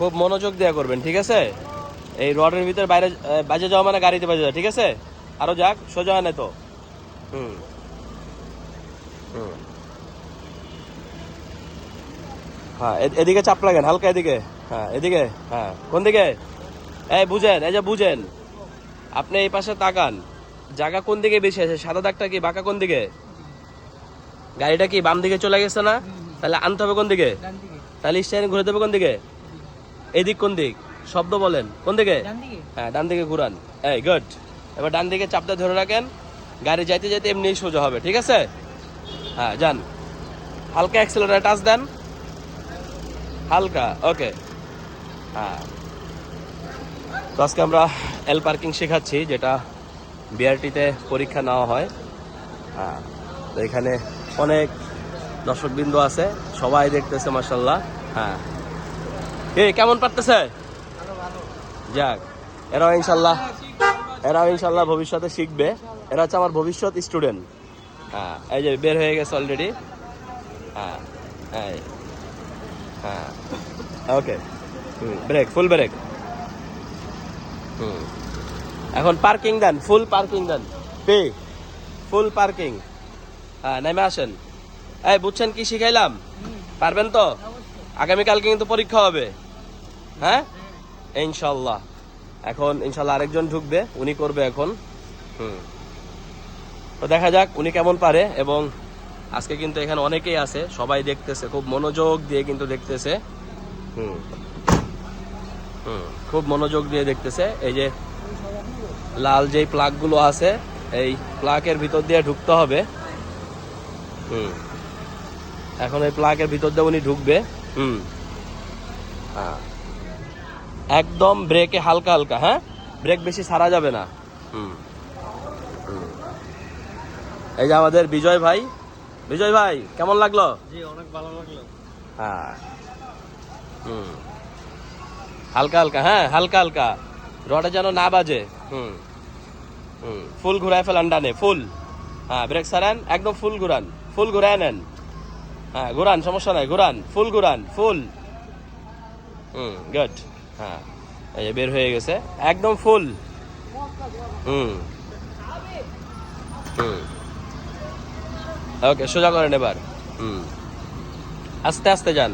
খুব মনোযোগ দেওয়া করবেন ঠিক আছে? এই রডের ভিতরে বাইরে বাজে যাওয়া মানে গাড়িতে বাজে যাওয়া ঠিক আছে? আরও যাক সোজা হয় না তো। হুম। হুম। হ্যাঁ এদিকে চাপ লাগেন হালকা এদিকে। হ্যাঁ এদিকে হ্যাঁ। কোন দিকে? এই বুঝেন এই যে বুঝেন। আপনি এই পাশে তাকান। জায়গা কোন দিকে বেশি আছে? সাদা দাগটা কি বাঁকা কোন দিকে? গাড়িটা কি বাম দিকে চলে গেছে না? তাহলে আনতে হবে কোন দিকে? দিকে। তাহলে স্টাইন ঘুরে দেবে কোন দিকে? এদিক কোন দিক? শব্দ বলেন। কোন দিকে? ডান দিকে। হ্যাঁ ডান দিকে ঘুরান। এই গুড এবার ডান দিকে চাপটা ধরে রাখেন। গাড়ি যাইতে যাইতে এমনি সোজা হবে ঠিক আছে? হ্যাঁ যান। হালকা অ্যাক্সেলারেটর টাচ দেন। হালকা ওকে হ্যাঁ। তো আজকে আমরা এল পার্কিং শেখাচ্ছি যেটা বিআরটিতে পরীক্ষা নেওয়া হয়। হ্যাঁ তো এখানে অনেক দর্শকবৃন্দ আছে সবাই দেখতেছে মাসাল্লাহ হ্যাঁ। এ, কেমন পারতেছে? যাক, এরাও ইনশাল্লাহ এরাও ইনশাল্লাহ ভবিষ্যতে শিখবে। এরা হচ্ছে আমার ভবিষ্যৎ স্টুডেন্ট। হ্যাঁ এই যে বের হয়ে গেছে অলরেডি হ্যাঁ এই হ্যাঁ ওকে ব্রেক ফুল ব্রেক হুম, এখন পার্কিং দেন ফুল পার্কিং দেন। পে ফুল পার্কিং হ্যাঁ নেমে আসেন। এই, বুঝছেন কি শিখাইলাম? পারবেন তো? আগামীকালকে কিন্তু পরীক্ষা হবে। হ্যাঁ? ইনশাল্লাহ এখন ইনশাল্লাহ আরেকজন ঢুকবে, উনি করবে এখন। হুম। তো দেখা যাক উনি কেমন পারে এবং আজকে কিন্তু এখানে অনেকেই আছে, সবাই দেখতেছে, খুব মনোযোগ দিয়ে কিন্তু দেখতেছে। হুম। হুম, খুব মনোযোগ দিয়ে দেখতেছে। এই যে লাল যেই প্লাগগুলো আছে, এই প্লাগের ভিতর দিয়ে ঢুকতে হবে। হুম। এখন এই প্লাগের ভিতর দিয়ে উনি ঢুকবে। হুম। হ্যাঁ। একদম ব্রেকে হালকা হালকা হ্যাঁ? ব্রেক বেশি সারা যাবে না। হুম। হুম। এই যে আমাদের বিজয় ভাই। বিজয় ভাই কেমন লাগল? জি অনেক ভালো লাগল। হ্যাঁ। হুম। হালকা হালকা হ্যাঁ হালকা হালকা। রডে যেন না বাজে। হুম। হুম। ফুল ঘুরায় ফেলান ডানে ফুল। হ্যাঁ ব্রেক সারান একদম ফুল ঘুরান ফুল ঘুরায় নেন। হ্যাঁ ঘুরান সমস্যা নাই ঘুরান ফুল ঘুরান ফুল। হুম। গুড হ্যাঁ। এই যে বের হয়ে গেছে একদম ফুল। হুম। হুম। ওকে সোজা করেন এবার। হুম। আস্তে আস্তে যান।